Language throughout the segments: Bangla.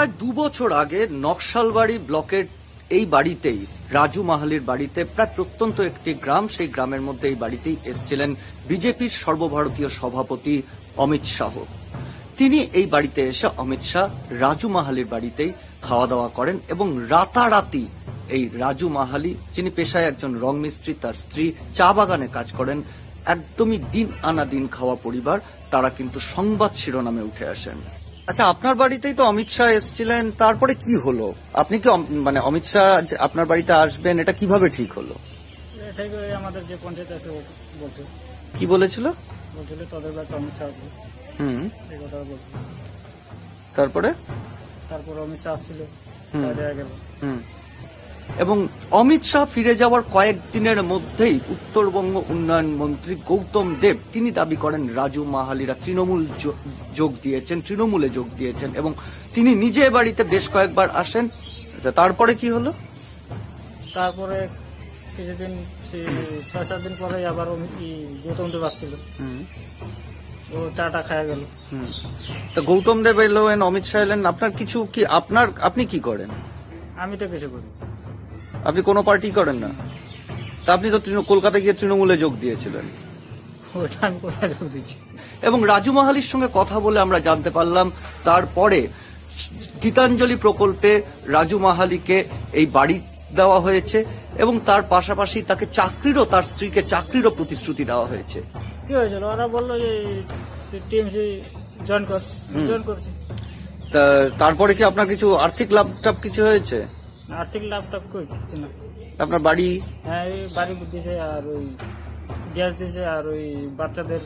প্রায় দু বছর আগে নকশালবাড়ি ব্লকের এই বাড়িতেই, রাজু মাহালির বাড়িতে প্রায় প্রত্যন্ত একটি গ্রাম, সেই গ্রামের মধ্যে এই বাড়িতেই এসছিলেন বিজেপির সর্বভারতীয় সভাপতি অমিত শাহ। তিনি এই বাড়িতে এসে অমিত শাহ রাজু মাহালির বাড়িতেই খাওয়া দাওয়া করেন এবং রাতারাতি এই রাজু মাহালি, যিনি পেশায় একজন রং মিস্ত্রি, তার স্ত্রী, চা বাগানে কাজ করেন, একদমই দিন আনা দিন খাওয়া পরিবার, তারা কিন্তু সংবাদ শিরোনামে উঠে আসেন। আচ্ছা আপনার বাড়িতেই তো অমিত শাহ এসেছিলেন তারপরে কি হলো? আপনি কি মানে অমিত শাহ আপনার বাড়িতে আসবেন এটা কীভাবে ঠিক হলো? এটাই আমাদের যে পঞ্চায়েত আছে বলছে। কি বলেছিল? বলছিল তাদের বাড়িতে অমিত শাহ আসবে। হুম। এই কথা বলছিল। তারপরে? তারপর অমিত শাহ আসছিল হুম। হুম। এবং অমিত শাহ ফিরে যাওয়ার কয়েকদিনের মধ্যেই উত্তরবঙ্গ উন্নয়ন মন্ত্রী গৌতম দেব তিনি দাবি করেন রাজু মাহালিরা তৃণমূল যোগ দিয়েছেন তৃণমূলে যোগ দিয়েছেন এবং তিনি নিজে বাড়িতে বেশ কয়েকবার আসেন। তারপরে কি হলো? তারপরে কিছুদিন ছয় সাত দিন পরে আবার গৌতম দেব আসছিল। হুম। ও চাটা খাওয়া গেল। হুম। তা গৌতম দেব এলেন অমিত শাহ এলেন আপনার কিছু কি আপনার আপনি কি করেন? আমি তো কিছু করি আপনি কোনো পার্টি করেন না। তা আপনি তো কলকাতায় গিয়ে তৃণমূলে যোগ দিয়েছিলেন। এবং রাজু মাহালির সঙ্গে কথা বলে আমরা জানতে পারলাম তারপরে গীতাঞ্জলি প্রকল্পে রাজু মাহালিকে এই বাড়ি দেওয়া হয়েছে এবং তার পাশাপাশি তাকে চাকরিরও তার স্ত্রীকে চাকরিরও প্রতিশ্রুতি দেওয়া হয়েছে। কি হয়েছিল ওরা বলল যে টিএমসি জয়েন কর জয়েন করছি। তা তারপরে কি আপনার কিছু আর্থিক লাভ টাভ কিছু হয়েছে? আর্থিক লাভ টাভ কই কিছু না। আপনার বাড়ি? হ্যাঁ এই বাড়ি দিয়েছে আর ওই গ্যাস দিয়েছে আর ওই বাচ্চাদের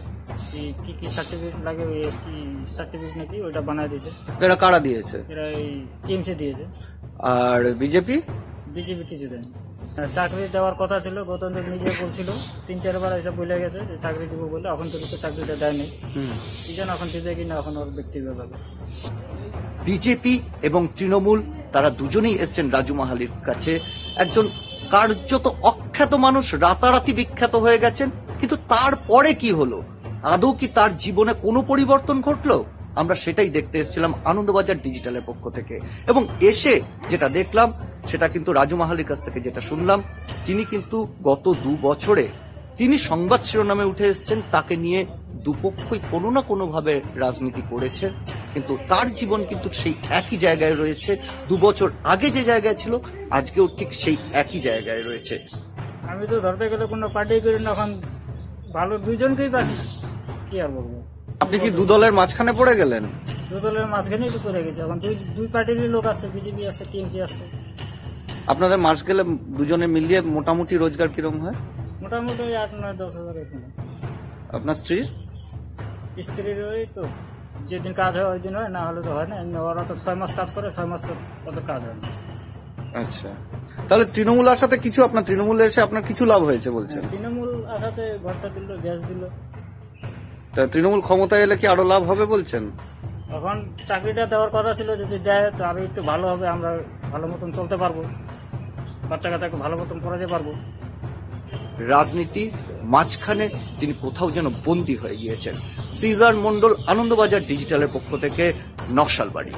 কি কি সার্টিফিকেট লাগে ওই কি সার্টিফিকেট নাকি ওইটা বানায় দিয়েছে। এরা কারা দিয়েছে? এরা এই টিএমসি দিয়েছে। আর বিজেপি বিজেপি কিছু দেয়নি চাকরি দেওয়ার কথা ছিল গৌতম দেব নিজে বলছিল তিন চারবার এসে বলে গেছে যে চাকরি দিব বলে এখন তো তো চাকরিটা দেয়নি। কি যেন এখন দিবে কিনা এখন ওর ব্যক্তিগত বিজেপি এবং তৃণমূল তারা দুজনেই এসছেন রাজু মাহালির কাছে। একজন কার্যত অখ্যাত মানুষ, রাতারাতি বিখ্যাত হয়ে গেছেন। কিন্তু তারপরে কি হলো? আদৌ কি তার জীবনে কোনো পরিবর্তন ঘটলো? আমরা সেটাই দেখতে এসেছিলাম আনন্দবাজার ডিজিটালের পক্ষ থেকে। এবং এসে যেটা দেখলাম, সেটা কিন্তু রাজু মাহালির কাছ থেকে যেটা শুনলাম, তিনি কিন্তু গত দু বছরে তিনি সংবাদ শিরোনামে উঠে এসেছেন, তাকে নিয়ে দুপক্ষই কোনো না কোনোভাবে রাজনীতি করেছে কিন্তু তার জীবন কিন্তু সেই একই জায়গায় রয়েছে। দু বছর আগে যে জায়গায় ছিল আজকেও ঠিক সেই একই জায়গায় রয়েছে। আমি তো ধরতে গেলে কোনো পার্টি করি না এখন ভালো দুইজনকেই বাসি কি আর বলব? আপনি কি দু দলের মাঝখানে পড়ে গেলেন? দু দলের মাঝখানেই তো করে গেছে এখন দুই দুই পার্টিরই লোক আছে বিজেপি আছে টিএমসি আছে। আপনাদের মাস গেলে দুজনে মিলিয়ে মোটামুটি রোজগার কিরম হয়? মোটামুটি ওই আট নয় দশ হাজার এখানে আপনার স্ত্রীর? স্ত্রীর ওই তো। যেদিন কাজ হয় ওই দিন হয় না হলে তো হয় না। এমনি ওরা তো ছয় মাস কাজ করে ছয় মাস তো অত কাজ হয় না। আচ্ছা। তাহলে তৃণমূল আসাতে কিছু আপনার তৃণমূলে এসে আপনার কিছু লাভ হয়েছে বলছেন? তৃণমূল আসাতে ঘরটা দিল গ্যাস দিল। তা তৃণমূল ক্ষমতায় এলে কি আরও লাভ হবে বলছেন? এখন চাকরিটা দেওয়ার কথা ছিল যদি দেয় তো আরও একটু ভালো হবে আমরা ভালো মতন চলতে পারব। বাচ্চা কাচ্চাকে ভালো মতন পড়াতে পারব। রাজনীতি মাঝখানে তিনি কোথাও যেন বন্দী হয়ে গিয়েছেন। সিজার মন্ডল আনন্দবাজার ডিজিটালের পক্ষ থেকে নকশালবাড়ি